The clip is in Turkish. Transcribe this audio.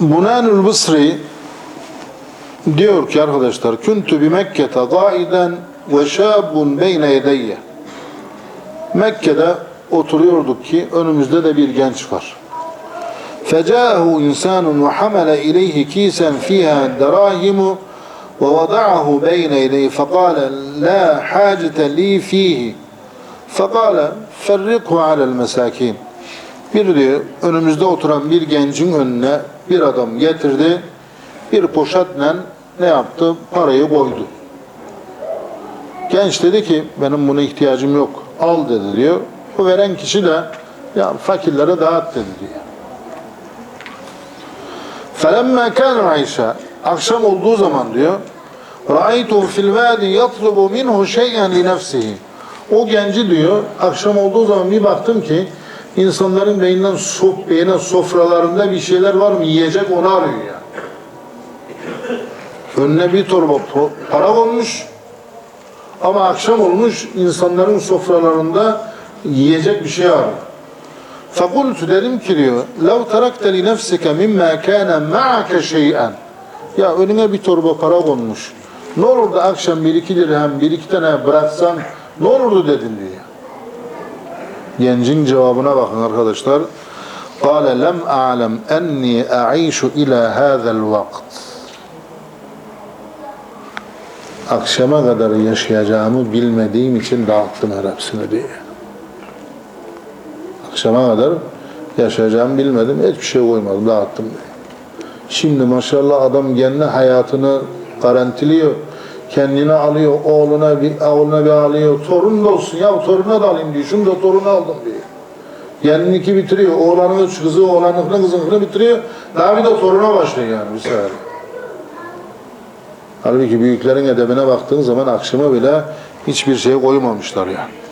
Bunanul Bısri diyor ki arkadaşlar Küntü bi Mekke'te daiden ve şabun beyne yedeyye. Mekke'de oturuyorduk ki önümüzde de bir genç var. Fecahu insanun ve hamale ileyhi kisen fiha derahimu ve vada'ahu beyne yedeyhi fekale la hacete li fihi. Fekale ferrikhu alel mesakin. bir diyor önümüzde oturan bir gencin önüne bir adam getirdi bir poşetle ne yaptı parayı koydu genç dedi ki benim buna ihtiyacım yok al dedi diyor o veren kişi de ya fakirlere dağıt dedi diyor فَلَمَّا كَانَ الْعَيْشَى Akşam olduğu zaman diyor رَأَيْتُهُ فِي الْوَادِ يَطْلُبُ مِنْهُ شَيْئًا لِنَفْسِهِ O genci diyor akşam olduğu zaman bir baktım ki insanların beyinden sof, beyine sofralarında bir şeyler var mı yiyecek onu arıyor yani. Önüne bir torba po- para konmuş ama akşam olmuş insanların sofralarında yiyecek bir şey arıyor. فَقُلْتُ dedim ki diyor لَوْ تَرَكْتَ لِنَفْسِكَ مِمَّا كَانَ مَعَكَ شَيْئًا Ya önüne bir torba para konmuş. Ne olurdu akşam bir iki dirhem, bir iki tane bıraksan ne olurdu dedin diyor. Gencin cevabına bakın arkadaşlar. قَالَ لَمْ أَعْلَمْ أَنِّي أَعِيشُ إِلَى هَذَا الْوَقْتِ Akşama kadar yaşayacağımı bilmediğim için dağıttım her hepsini diye. Akşama kadar yaşayacağımı bilmedim. Hiçbir şey koymadım. Dağıttım diye. Şimdi maşallah adam kendi hayatını garantiliyor. Kendine alıyor, oğluna bir, oğluna bir alıyor. Torun da olsun ya toruna da alayım diyor. Şunu da torunu aldım diyor. Kendiniki bitiriyor. Oğlanın kızı, oğlanın kızını bitiriyor. Daha bir de toruna başlıyor yani bir sefer. Halbuki büyüklerin edebine baktığın zaman akşama bile hiçbir şey koymamışlar yani.